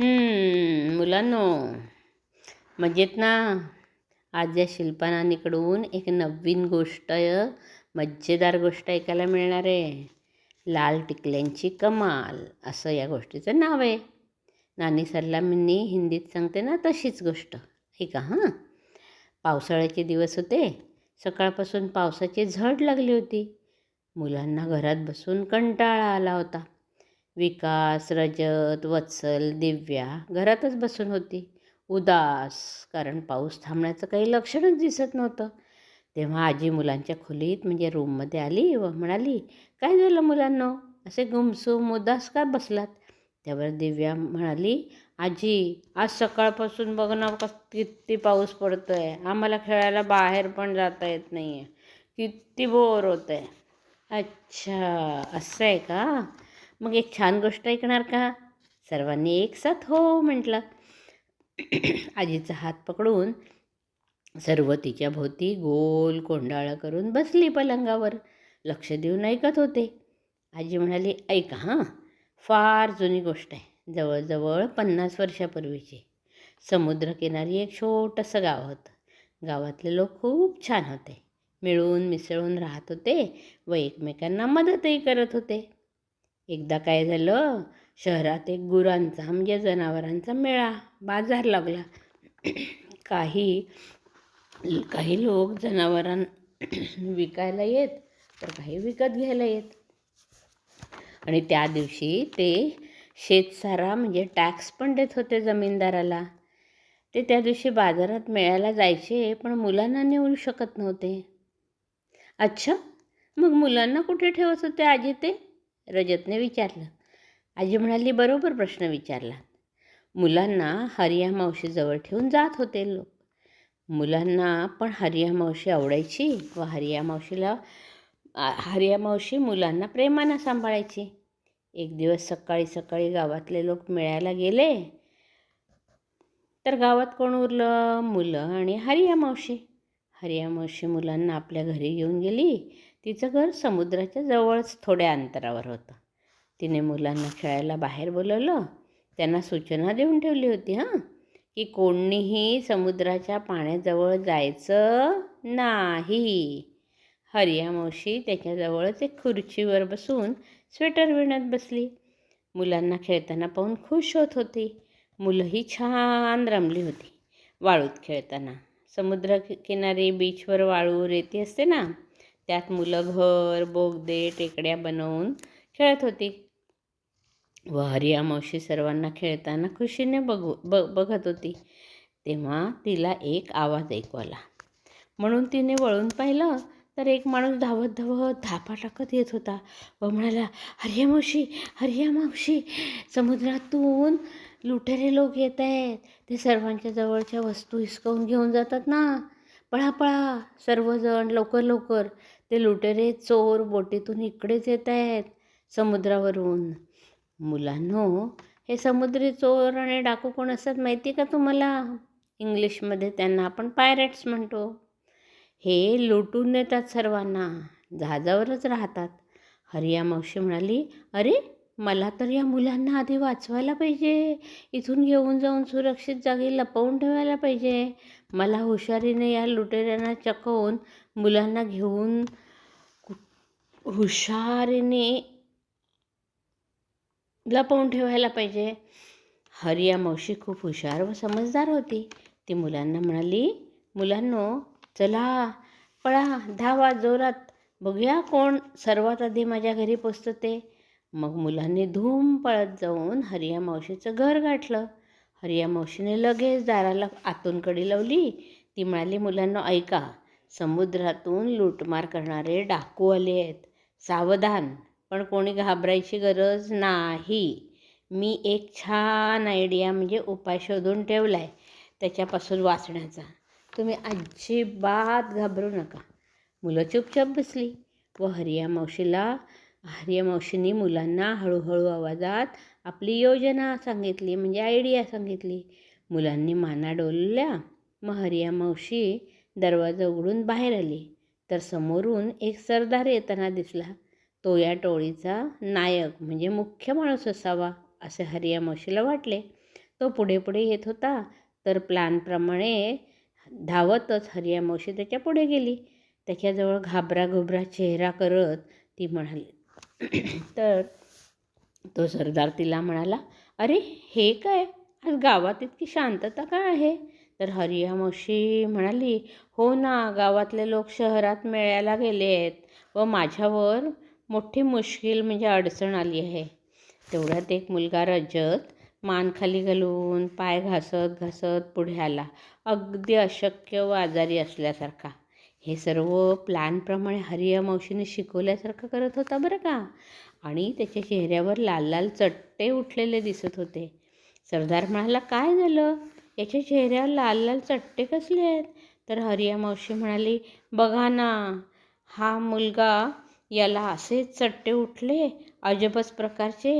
मुलांनो मजेत ना? आज या शिल्पानानीकडून एक नवीन गोष्ट मज्जेदार गोष्ट ऐकायला मिळणार आहे. लाल टिकल्यांची कमाल असं या गोष्टीचं नाव आहे. नानी सल्लामींनी हिंदीत सांगते ना तशीच गोष्ट. ऐका हां? पावसाळ्याचे दिवस होते. सकाळपासून पावसाची झड लागली होती. मुलांना घरात बसून कंटाळा आला होता. विकास रजत वत्सल दिव्या घरातच बसून होती. उदास कारण पाऊस थांबण्याचं काही लक्षणच दिसत नव्हतं. तेव्हा आजी मुलांच्या खोलीत म्हणजे रूममध्ये आली व म्हणाली काय झालं मुलांनो? असे गुमसुम उदास का बसलात? त्यावर दिव्या म्हणाली आजी आज सकाळपासून बघ ना किती पाऊस पडतो आहे आम्हाला खेळायला बाहेर पण जाता येत नाही आहे किती बोर होतं आहे अच्छा असं आहे का? मग एक छान गोष्ट ऐकणार का? सर्वांनी एक साथ हो म्हटलं. आजीचा हात पकडून सर्व तिच्या भोवती गोल कोंडाळा करून बसली पलंगावर. लक्ष देऊन ऐकत होते. आजी म्हणाली ऐका हां फार जुनी गोष्ट आहे. जवळजवळ पन्नास वर्षापूर्वीची. समुद्रकिनारी एक छोटंसं गाव होतं. गावातले लोक खूप छान होते. मिळून मिसळून राहत होते व एकमेकांना मदतही करत होते. एकदा काय झालं? शहरात एक गुरांचा म्हणजे जनावरांचा मेळा बाजार लागला. काही काही लोक जनावरां विकायला येत तर काही विकत घ्यायला येत. आणि त्या दिवशी ते शेतसारा म्हणजे टॅक्स पण देत होते जमीनदाराला. ते त्या दिवशी बाजारात मेळायला जायचे पण मुलांना नेऊ शकत नव्हते. अच्छा मग मुलांना कुठे ठेवत होते आजी ते? रजतने विचारलं. आजी म्हणाली बरोबर प्रश्न विचारला. मुलांना हरिया मावशीजवळ ठेवून जात होते लोक. मुलांना पण हरिया मावशी आवडायची व हरिया मावशीला हरिया मावशी मुलांना प्रेमानं सांभाळायची. एक दिवस सकाळी सकाळी गावातले लोक मिळायला गेले. तर गावात कोण उरलं? मुलं आणि हरिया मावशी. हरिया मावशी मुलांना आपल्या घरी घेऊन गेली. तिचं घर समुद्राच्या जवळच थोड्या अंतरावर होतं. तिने मुलांना खेळायला बाहेर बोलवलं. त्यांना सूचना देऊन ठेवली होती हां की कोणीही समुद्राच्या पाण्याजवळ जायचं नाही. हरिया मावशी त्याच्याजवळच एक खुर्चीवर बसून स्वेटर विणत बसली. मुलांना खेळताना पाहून खुश होत होती. मुलंही छान रमली होती. वाळूत खेळताना. समुद्र किनारी बीचवर वाळू रेती असते ना? त्यात मुलं घर बोगदे टेकड्या बनवून खेळत होती. व हरिया मावशी सर्वांना खेळताना खुशीने बघू ब बघत होती. तेव्हा तिला एक आवाज ऐकू आला. म्हणून तिने वळून पाहिलं तर एक माणूस धावत धावत धापा टाकत येत होता व म्हणाला हरिया मावशी हरिया मावशी समुद्रातून लुटेरे लोक येत आहेत. ते सर्वांच्या जवळच्या वस्तू हिसकावून घेऊन जातात ना. पळा पळा सर्वजण लवकर लवकर. ते लुटेरे चोर बोटीतून इकडेच येत आहेत समुद्रावरून. मुलांनो हे समुद्री चोर आणि डाकू कोण असतात माहिती का तुम्हाला? इंग्लिशमध्ये त्यांना आपण पायरेट्स म्हणतो. हे लुटून नेतात सर्वांना जहाजावरच राहतात. हरिया मावशी म्हणाली अरे मला तर या मुलांना आधी वाचवायला पाहिजे इथून घेऊन जाऊन सुरक्षित जागी लपवून ठेवायला पाहिजे. मला हुशारीने या लुटेऱ्यांना चकवून मुलांना घेऊन हुशारीने लपवून ठेवायला पाहिजे. हरिया मावशी खूप हुशार व समजदार होती. ती मुलांना म्हणाली मुलांनो चला पळा धावा जोरात. बघूया कोण सर्वात आधी माझ्या घरी पोचतं ते. मग मुलांनी धूम पळत जाऊन हरिया मावशीचं घर गाठलं. हरिया मावशीने लगेच दाराला आतून कडी लावली. ती म्हणाली मुलांना ऐका समुद्रातून लूटमार करणारे डाकू आले आहेत. सावधान पण कोणी घाबरायची गरज नाही. मी एक छान आयडिया म्हणजे उपाय शोधून ठेवला आहे त्याच्यापासून वाचण्याचा. तुम्ही अजिबात घाबरू नका. मुलं चुपचाप बसली व हरिया मावशीला हरिया मुलांना हळूहळू आवाजात आपली योजना सांगितली म्हणजे आयडिया सांगितली. मुलांनी माना डोलल्या मग हरिया मावशी दरवाजा उघडून बाहेर आली. तर समोरून एक सरदार येताना दिसला. तो या टोळीचा नायक म्हणजे मुख्य माणूस असावा असे हरिया मावशीला वाटले. तो पुढे पुढे येत होता. तर प्लॅनप्रमाणे धावतच हरिया मावशी त्याच्या पुढे गेली. त्याच्याजवळ घाबरा घुबरा चेहरा करत ती म्हणाली तर तो सरदार तिला म्हणाला अरे हे काय? आज गावात इतकी शांतता काय आहे? तर हरिया मावशी म्हणाली हो ना गावातले लोक शहरात मेळ्याला गेले आहेत व माझ्यावर मोठी मुश्किल म्हणजे अडचण आली आहे. तेवढ्यात एक मुलगा रजत मान खाली घालून पाय घासत घासत पुढे आला अगदी अशक्य व आजारी असल्यासारखा. हे सर्व प्लॅनप्रमाणे हरिया मावशीने शिकवल्यासारखं करत होता बरं का? आणि त्याच्या चेहऱ्यावर लाल लाल चट्टे उठलेले दिसत होते. सरदार म्हणाला काय झालं? याच्या चेहऱ्यावर लाल लाल चट्टे कसले आहेत? तर हरिया मावशी म्हणाली बघा ना हा मुलगा याला असेच चट्टे उठले अजबच प्रकारचे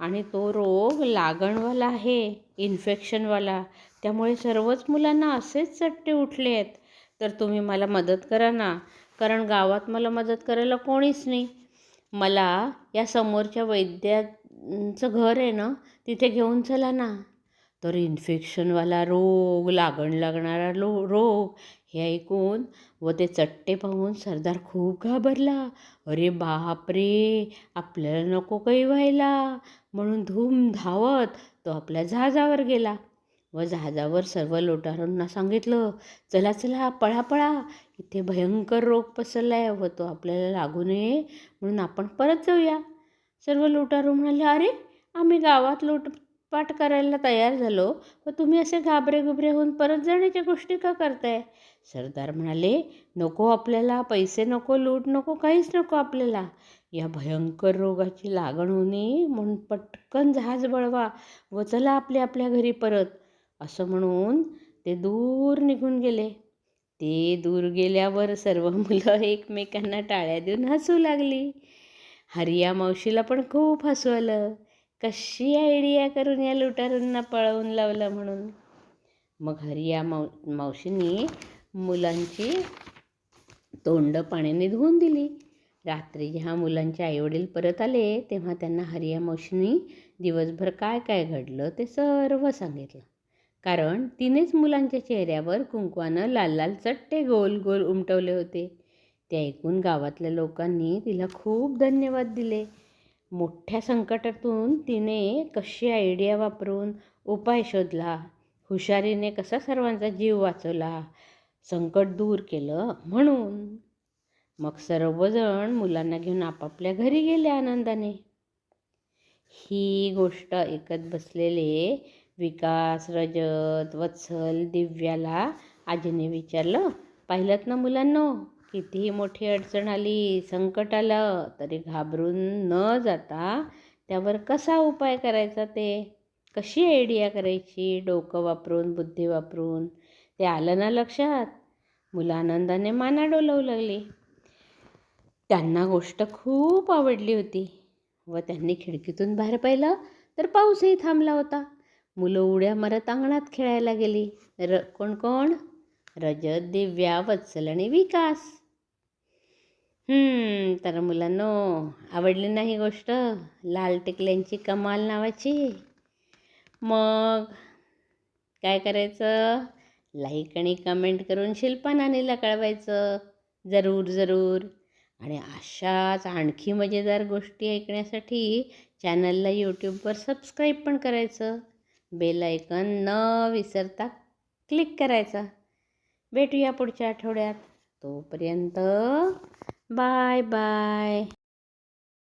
आणि तो रोग लागणवाला आहे इन्फेक्शनवाला. त्यामुळे सर्वच मुलांना असेच चट्टे उठले आहेत तर तुम्ही मला मदत करा ना. कारण गावात मला मदत करायला कोणीच नाही. मला या समोरच्या वैद्याचं घर आहे ना तिथे घेऊन चला ना. तर इन्फेक्शनवाला रोग लागण लागणारा लो रोग हे ऐकून व ते चट्टे पाहून सरदार खूप घाबरला. अरे बापरे आपल्याला नको काही व्हायला. म्हणून धूम धावत तो आपल्या जहाजावर गेला. व जहाजावर सर्व लोटारांना सांगितलं चला चला पळा पळा. इथे भयंकर रोग पसरला आहे व तो आपल्याला लागू नये म्हणून आपण परत जाऊया. सर्व लुटारू म्हणाले अरे आम्ही गावात लोटपाट करायला तयार झालो व तुम्ही असे घाबरे घुबरे होऊन परत जाण्याच्या गोष्टी का करताय? सरदार म्हणाले नको आपल्याला पैसे नको लूट नको काहीच नको आपल्याला. या भयंकर रोगाची लागण होऊ नये म्हणून पटकन जहाज बळवा व चला आपल्या आपल्या घरी परत. असं म्हणून ते दूर निघून गेले. ते दूर गेल्यावर सर्व मुलं एकमेकांना टाळ्या देऊन हसू लागली. हरिया मावशीला पण खूप हसू आलं कशी आयडिया करून या लुटारूंना पळवून लावलं म्हणून. मग हरिया माव मावशीनी मुलांची तोंड पाण्याने धुवून दिली. रात्री जेव्हा मुलांचे आईवडील परत आले तेव्हा त्यांना हरिया मावशींनी दिवसभर काय काय घडलं ते सर्व सांगितलं. कारण तिनेच मुलांच्या चेहऱ्यावर कुंकवानं लाल लाल चट्टे गोल गोल उमटवले होते. ते ऐकून गावातल्या लोकांनी तिला खूप धन्यवाद दिले. मोठ्या संकटातून तिने कशी आयडिया वापरून उपाय शोधला? हुशारीने कसा सर्वांचा जीव वाचवला? संकट दूर केलं म्हणून. मग सर्वजण मुलांना घेऊन आपापल्या घरी गेले आनंदाने. ही गोष्ट ऐकत बसलेले विकास रजत वत्सल दिव्याला आजीने विचारलं पाहिलं ना मुलांनो कितीही मोठी अडचण आली संकट आलं तरी घाबरून न जाता त्यावर कसा उपाय करायचा ते? कशी आयडिया करायची? डोकं वापरून बुद्धी वापरून? ते आलं ना लक्षात? मुलं आनंदाने माना डोलवू लागली. त्यांना गोष्ट खूप आवडली होती व त्यांनी खिडकीतून बाहेर पाहिलं तर पाऊसही थांबला होता. मुलं उड्या मारत अंगणात खेळायला गेली. र कोण कोण? रजत दिव्या वत्सल आणि विकास. तर मुलांनो आवडली नाही गोष्ट? लाल टिकल्यांची कमाल नावाची. मग काय करायचं? लाईक आणि कमेंट करून शिल्पानानीला कळवायचं जरूर जरूर. आणि अशाच आणखी मजेदार गोष्टी ऐकण्यासाठी चॅनलला यूट्यूबवर सबस्क्राईब पण करायचं. बेल आयकन न विसरता क्लिक करायचा. भेटूया पुढच्या आठवड्यात. तोपर्यंत बाय बाय.